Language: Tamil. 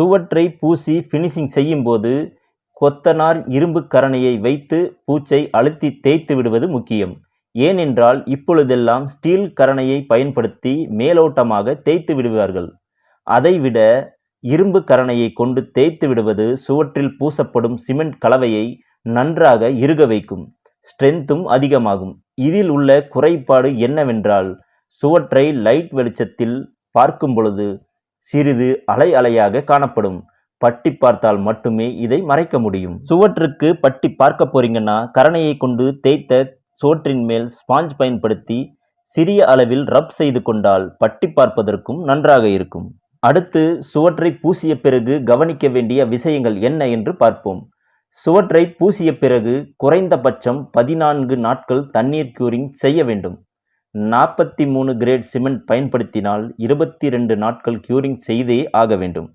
சுவற்றை பூசி ஃபினிஷிங் செய்யும்போது கொத்தனார் இரும்பு கரணையை வைத்து பூச்சை அழுத்தி தேய்த்து விடுவது முக்கியம். ஏனென்றால் இப்பொழுதெல்லாம் ஸ்டீல் கரணையை பயன்படுத்தி மேலோட்டமாக தேய்த்து விடுவார்கள். அதைவிட இரும்பு கரணையை கொண்டு தேய்த்து விடுவது சுவற்றில் பூசப்படும் சிமெண்ட் கலவையை நன்றாக இறுக வைக்கும். ஸ்ட்ரென்த்தும் அதிகமாகும். இதில் உள்ள குறைபாடு என்னவென்றால் சுவற்றை லைட் வெளிச்சத்தில் பார்க்கும் பொழுது சிறிது அலை அலையாக காணப்படும். பட்டி பார்த்தால் மட்டுமே இதை மறைக்க முடியும். சுவற்றுக்கு பட்டி பார்க்க போறீங்கன்னா கரணையை கொண்டு தேய்த்த சுவற்றின் மேல் ஸ்பாஞ்ச் பயன்படுத்தி சிறிய அளவில் ரப் செய்து கொண்டால் பட்டி பார்ப்பதற்கும் நன்றாக இருக்கும். அடுத்து சுவற்றை பூசிய பிறகு கவனிக்க வேண்டிய விஷயங்கள் என்ன என்று பார்ப்போம். சுவற்றை பூசிய பிறகு குறைந்தபட்சம் பதினான்கு நாட்கள் தண்ணீர் க்யூரிங் செய்ய வேண்டும். நாற்பத்தி மூணு கிரேட் சிமெண்ட் பயன்படுத்தினால் இருபத்தி ரெண்டு நாட்கள் க்யூரிங் செய்தே ஆக வேண்டும்.